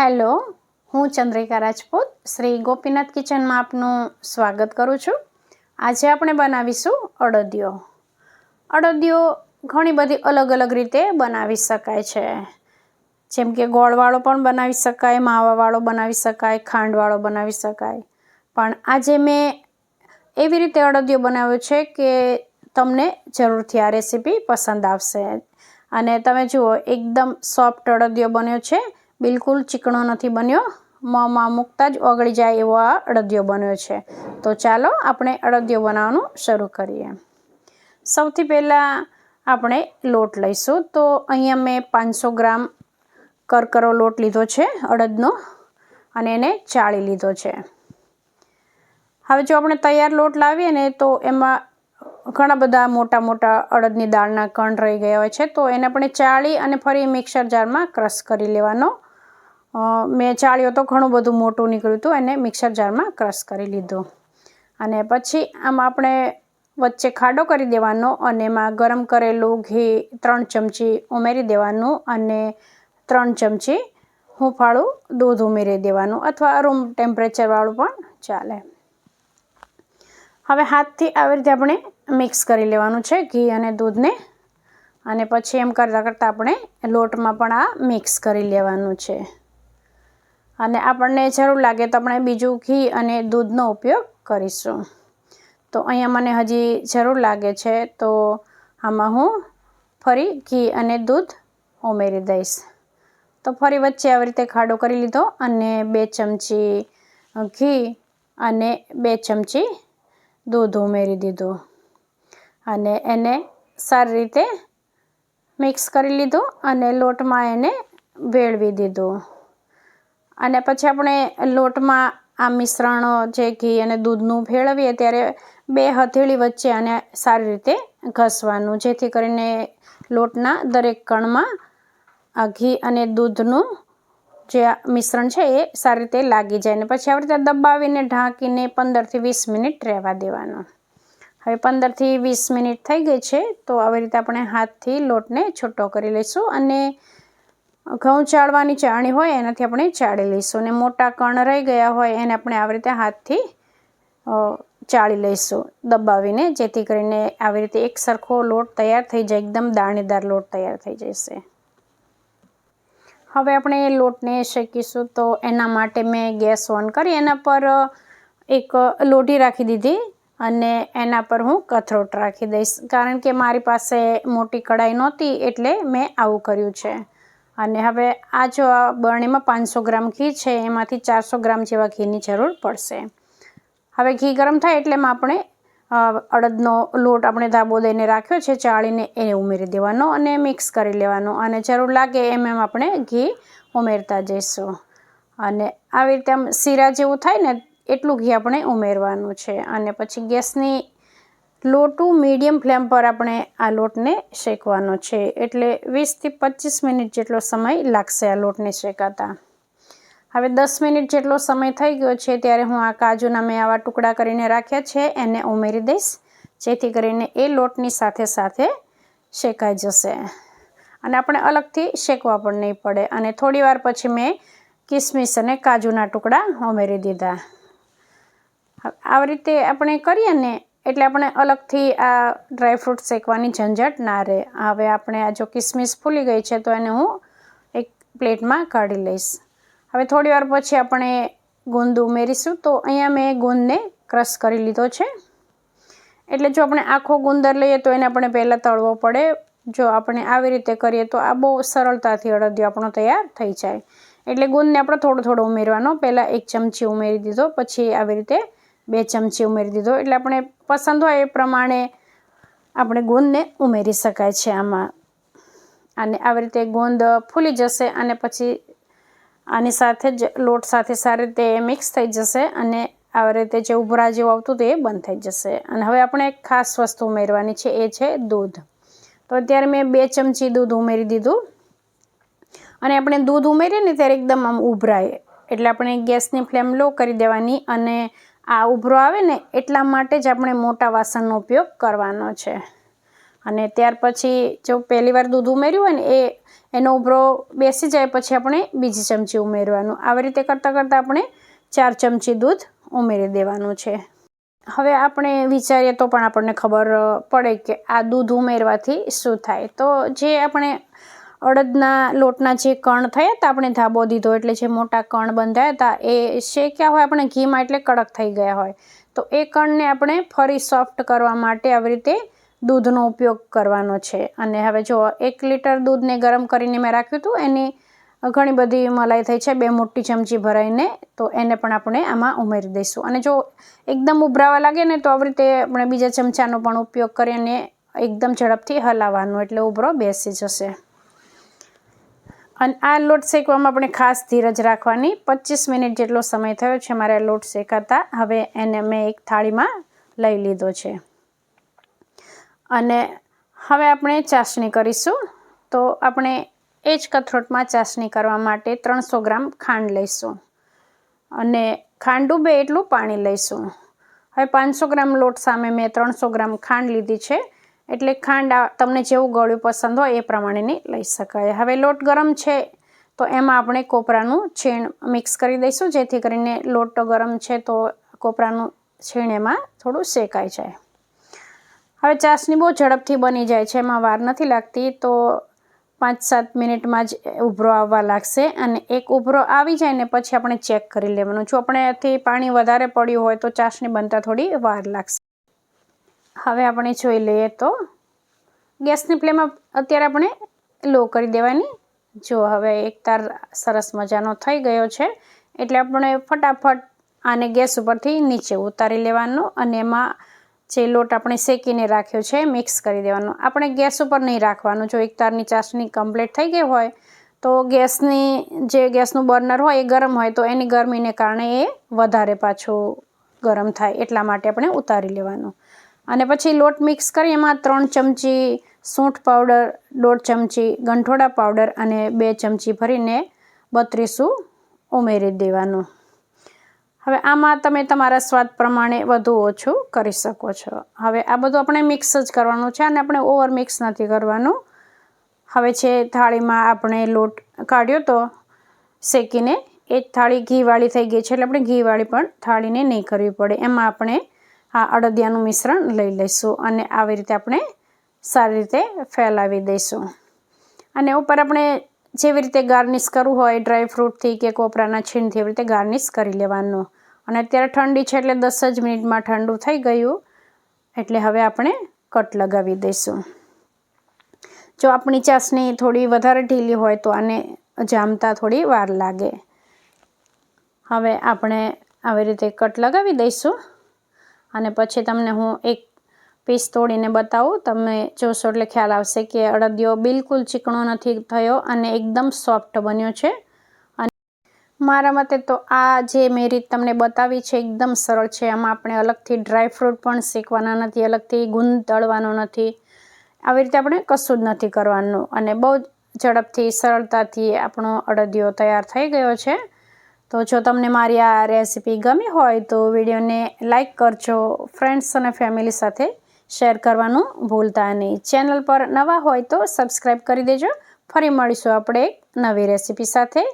Hello, હું ચંદ્રિકા રાજપૂત, શ્રી ગોપીનાથ કિચનમાં આપનું સ્વાગત કરું છું. આજે આપણે બનાવીશું અડદિયો. અડદિયો ઘણી બધી અલગ અલગ રીતે બનાવી શકાય છે. જેમ કે ગોળવાળો પણ બનાવી શકાય, માવાવાળો બનાવી શકાય, ખાંડવાળો બનાવી શકાય. પણ આજે મેં એવી રીતે અડદિયો બનાવ્યો છે કે તમને જરૂરથી આ રેસીપી પસંદ આવશે. અને તમે જુઓ, એકદમ સોફ્ટ અડદિયો બન્યો છે. બિલકુલ ચીકણો નથી બન્યો. મોંમાં મૂકતા જ ઓગળી જાય એવો આ અડદિયો બન્યો છે. તો ચાલો આપણે અડદિયો બનાવવાનું શરૂ કરીએ. સૌથી પહેલાં આપણે લોટ લઈશું. તો અહીંયા મેં પાંચસો ગ્રામ કરકરો લોટ લીધો છે, અડદનો, અને એને ચાળી લીધો છે. હવે જો આપણે તૈયાર લોટ લાવીએ ને તો એમાં ઘણા બધા મોટા મોટા અડદની દાળના કણ રહી ગયા હોય છે. તો એને આપણે ચાળી અને ફરી મિક્સર જારમાં ક્રશ કરી લેવાનો મેં ચાળ્યો તો ઘણું બધું મોટું નીકળ્યું હતું, એને મિક્સર જારમાં ક્રશ કરી લીધું. અને પછી આમ આપણે વચ્ચે ખાડો કરી દેવાનો અને એમાં ગરમ કરેલું ઘી ત્રણ ચમચી ઉમેરી દેવાનું અને ત્રણ ચમચી હુંફાળું દૂધ ઉમેરી દેવાનું અથવા રૂમ ટેમ્પરેચરવાળું પણ ચાલે. હવે હાથથી આવી રીતે આપણે મિક્સ કરી લેવાનું છે ઘી અને દૂધને. અને પછી એમ કરતાં કરતાં આપણે લોટમાં પણ આ મિક્સ કરી લેવાનું છે. અને આપણને જરૂર લાગે તો આપણે બીજું ઘી અને દૂધનો ઉપયોગ કરીશું. તો અહીંયા મને હજી જરૂર લાગે છે તો આમાં હું ફરી ઘી અને દૂધ ઉમેરી દઈશ. તો ફરી વચ્ચે આવી રીતે ખાડો કરી લીધો અને બે ચમચી ઘી અને બે ચમચી દૂધ ઉમેરી દીધું. અને એને સારી રીતે મિક્સ કરી લીધું અને લોટમાં એને ભેળવી દીધું. અને પછી આપણે લોટમાં આ મિશ્રણ જે ઘી અને દૂધનું ભેળવીએ ત્યારે બે હથેળી વચ્ચે આને સારી રીતે ઘસવાનું, જેથી કરીને લોટના દરેક કણમાં આ ઘી અને દૂધનું જે મિશ્રણ છે એ સારી રીતે લાગી જાય. ને પછી આવી રીતે દબાવીને ઢાંકીને પંદરથી વીસ મિનિટ રહેવા દેવાનું. હવે પંદરથી વીસ મિનિટ થઈ ગઈ છે, તો આવી રીતે આપણે હાથથી લોટને છૂટો કરી લઈશું અને ઘઉં ચાળવાની ચાળણી હોય એનાથી આપણે ચાળી લઈશું અને મોટા કણ રહી ગયા હોય એને આપણે આવી રીતે હાથથી ચાળી લઈશું દબાવીને, જેથી કરીને આવી રીતે એક સરખો લોટ તૈયાર થઈ જાય, એકદમ દાણેદાર લોટ તૈયાર થઈ જશે. હવે આપણે એ લોટને શેકીશું તો એના માટે મેં ગેસ ઓન કરી એના પર એક લોટી રાખી દીધી અને એના પર હું કથરોટ રાખી દઈશ. કારણ કે મારી પાસે મોટી કઢાઈ નહોતી એટલે મેં આવું કર્યું છે. અને હવે આ જો બરણીમાં પાંચસો ગ્રામ ઘી છે, એમાંથી ચારસો ગ્રામ જેવા ઘીની જરૂર પડશે. હવે ઘી ગરમ થાય એટલે આપણે અડદનો લોટ આપણે ધાબો દઈને રાખ્યો છે, ચાળીને એ ઉમેરી દેવાનો અને મિક્સ કરી લેવાનો. અને જરૂર લાગે એમ એમ આપણે ઘી ઉમેરતા જઈશું. અને આવી રીતે આમ શીરા જેવું થાય ને, એટલું ઘી આપણે ઉમેરવાનું છે. અને પછી ગેસની લો ટુ મીડિયમ ફ્લેમ પર આપણે આ લોટને શેકવાનો છે. એટલે વીસથી પચીસ મિનિટ જેટલો સમય લાગશે આ લોટને શેકાતા. હવે દસ મિનિટ જેટલો સમય થઈ ગયો છે ત્યારે હું આ કાજુના મેં આવા ટુકડા કરીને રાખ્યા છે, એને ઉમેરી દઈશ. જેથી કરીને એ લોટની સાથે સાથે શેકાઈ જશે. અને આપણે અલગથી શેકવા પણ નહીં પડે. અને થોડી વાર પછી મેં કિસમિસ અને કાજુના ટુકડા ઉમેરી દીધા. આવી રીતે આપણે કરીએ ને એટલે આપણે અલગથી આ ડ્રાયફ્રૂટ શેકવાની ઝંઝટ ના રહે. હવે આપણે આ જો કિસમિસ ફૂલી ગઈ છે તો એને હું એક પ્લેટમાં કાઢી લઈશ. હવે થોડી વાર પછી આપણે ગુંદ ઉમેરીશું. તો અહીંયા મેં ગુંદને ક્રશ કરી લીધો છે. એટલે જો આપણે આખો ગુંદર લઈએ તો એને આપણે પહેલાં તળવો પડે. જો આપણે આવી રીતે કરીએ તો આ બહુ સરળતાથી અડદિયો આપણો તૈયાર થઈ જાય. એટલે ગુંદને આપણે થોડો થોડો ઉમેરવાનો. પહેલાં એક ચમચી ઉમેરી દીધો. પછી આવી રીતે બે ચમચી ઉમેરી દીધો. એટલે આપણે પસંદ હોય એ પ્રમાણે આપણે ગોંદને ઉમેરી શકાય છે આમાં. અને આવી રીતે ગોંદ ફૂલી જશે અને પછી આની સાથે જ લોટ સાથે સારી રીતે મિક્સ થઈ જશે અને આવી રીતે જે ઉભરા જેવું આવતું હતું એ બંધ થઈ જશે. અને હવે આપણે એક ખાસ વસ્તુ ઉમેરવાની છે, એ છે દૂધ. તો અત્યારે મેં બે ચમચી દૂધ ઉમેરી દીધું. અને આપણે દૂધ ઉમેરીએ ને ત્યારે એકદમ આમ ઉભરાય. એટલે આપણે ગેસની ફ્લેમ લો કરી દેવાની અને આ ઉભરો આવે ને એટલા માટે જ આપણે મોટા વાસણનો ઉપયોગ કરવાનો છે. અને ત્યાર પછી જો પહેલી વાર દૂધ ઉમેર્યું હોય ને, એ, એનો ઉભરો બેસી જાય પછી આપણે બીજી ચમચી ઉમેરવાનું. આવી રીતે કરતાં કરતાં આપણે ચાર ચમચી દૂધ ઉમેરી દેવાનું છે. હવે આપણે વિચારીએ તો પણ આપણને ખબર પડે કે આ દૂધ ઉમેરવાથી શું થાય. તો જે આપણે અડદના લોટના જે કણ થયા હતા આપણે ધાબો દીધો. એટલે જે મોટા કણ બંધાયા હતા, એ શેક્યા હોય આપણે ઘીમાં એટલે કડક થઈ ગયા હોય. તો એ કણને આપણે ફરી સોફ્ટ કરવા માટે આવી રીતે દૂધનો ઉપયોગ કરવાનો છે. અને હવે જો એક લીટર દૂધને ગરમ કરીને મેં રાખ્યું હતું, એની ઘણી બધી મલાઈ થઈ છે, બે મોટી ચમચી ભરાઈને, તો એને પણ આપણે આમાં ઉમેરી દઈશું. અને જો એકદમ ઉભરાવા લાગે ને, તો આવી રીતે આપણે બીજા ચમચાનો પણ ઉપયોગ કરીને એકદમ ઝડપથી હલાવવાનું. એટલે ઉભરો, બેસી જશે. અને આ લોટ શેકવામાં આપણે ખાસ ધીરજ રાખવાની. પચીસ મિનિટ જેટલો સમય થયો છે મારે લોટ શેકાતા. હવે એને મેં એક થાળીમાં લઈ લીધો છે. અને હવે આપણે ચાસણી કરીશું. તો આપણે એ જ કથરોટમાં ચાસણી કરવા માટે ત્રણસો ગ્રામ ખાંડ લઈશું. અને ખાંડ ડૂબે એટલું પાણી લઈશું. હવે પાંચસો ગ્રામ લોટ સામે મેં ત્રણસો ગ્રામ ખાંડ લીધી છે. એટલે ખાંડ તમને જેવું ગળ્યું પસંદ હોય એ પ્રમાણેની લઈ શકાય. હવે લોટ ગરમ છે, તો એમાં આપણે કોપરાનું છીણ મિક્સ કરી દઈશું. જેથી કરીને લોટ ગરમ છે, તો કોપરાનું છીણ એમાં થોડું શેકાઈ જાય. હવે ચાસણી બહુ ઝડપથી બની જાય છે, એમાં વાર નથી લાગતી, તો પાંચ સાત મિનિટમાં જ ઉભરો આવવા લાગશે અને એક ઉભરો આવી જાય ને પછી આપણે ચેક કરી લેવાનું. જો આપણેથી પાણી વધારે પડ્યું હોય તો ચાસણી બનતા થોડી વાર લાગશે. હવે આપણે જોઈ લઈએ તો ગેસની ફ્લેમ અત્યારે આપણે લો કરી દેવાની. જો હવે એક તાર સરસ મજાનો થઈ ગયો છે. એટલે આપણે ફટાફટ આને ગેસ ઉપરથી નીચે ઉતારી લેવાનો અને એમાં જે લોટ આપણે શેકીને રાખ્યો છે મિક્સ કરી દેવાનો. આપણે ગેસ ઉપર નહીં રાખવાનું. જો એક તારની ચાસણી કમ્પ્લીટ થઈ ગઈ હોય, તો ગેસની જે ગેસનું બર્નર હોય એ ગરમ હોય, તો એની ગરમીને કારણે એ વધારે પાછું ગરમ થાય. એટલા માટે આપણે ઉતારી લેવાનું. અને પછી લોટ મિક્સ કરી એમાં ત્રણ ચમચી સૂંઠ પાવડર, દોઢ ચમચી ગંઠોડા પાવડર અને બે ચમચી ભરીને બત્રીસું ઉમેરી દેવાનું. હવે આમાં તમે તમારા સ્વાદ પ્રમાણે વધુ ઓછું કરી શકો છો. હવે આ બધું આપણે મિક્સ જ કરવાનું છે અને આપણે ઓવર મિક્સ નથી કરવાનું. હવે છે થાળીમાં આપણે લોટ કાઢ્યો તો શેકીને એ થાળી ઘીવાળી થઈ ગઈ છે એટલે આપણે ઘીવાળી પણ થાળીને નહીં કરવી પડે. એમાં આપણે આ અડદિયાનું મિશ્રણ લઈ લઈશું અને આવી રીતે આપણે સારી રીતે ફેલાવી દઈશું. અને ઉપર આપણે જેવી રીતે ગાર્નિશ કરવું હોય, ડ્રાય ફ્રૂટથી કે કોપરાના છીણથી એવી રીતે ગાર્નિશ કરી લેવાનું. અને અત્યારે ઠંડી છે એટલે દસ જ મિનિટમાં ઠંડુ થઈ ગયું. એટલે હવે આપણે કટ લગાવી દઈશું. જો આપણી ચાસણી થોડી વધારે ઢીલી હોય તો આને જામતા થોડી વાર લાગે. હવે આપણે આવી રીતે કટ લગાવી દઈશું. અને પછી તમને હું એક પીસ તોડીને બતાવું. તમે જોશો એટલે ખ્યાલ આવશે કે અડદિયો બિલકુલ ચીકણો નથી થયો અને એકદમ સોફ્ટ બન્યો છે. અને મારા મતે તો આ જે મેં રીત તમને બતાવી છે એકદમ સરળ છે. આમાં આપણે અલગથી ડ્રાયફ્રૂટ પણ શેકવાના નથી, અલગથી ગુંદ તળવાનો નથી. આવી રીતે આપણે કશું જ નથી કરવાનું. અને બહુ ઝડપથી, સરળતાથી આપણો અડદિયો તૈયાર થઈ ગયો છે. તો જો તમને મારી આ રેસિપી ગમી હોય તો વિડીયોને લાઇક કરજો ફ્રેન્ડ્સ અને ફેમિલી સાથે શેર કરવાનું ભૂલતા નહીં. ચેનલ પર નવા હોય તો સબસ્ક્રાઈબ કરી દેજો. ફરી મળીશું આપણે એક નવી રેસિપી સાથે.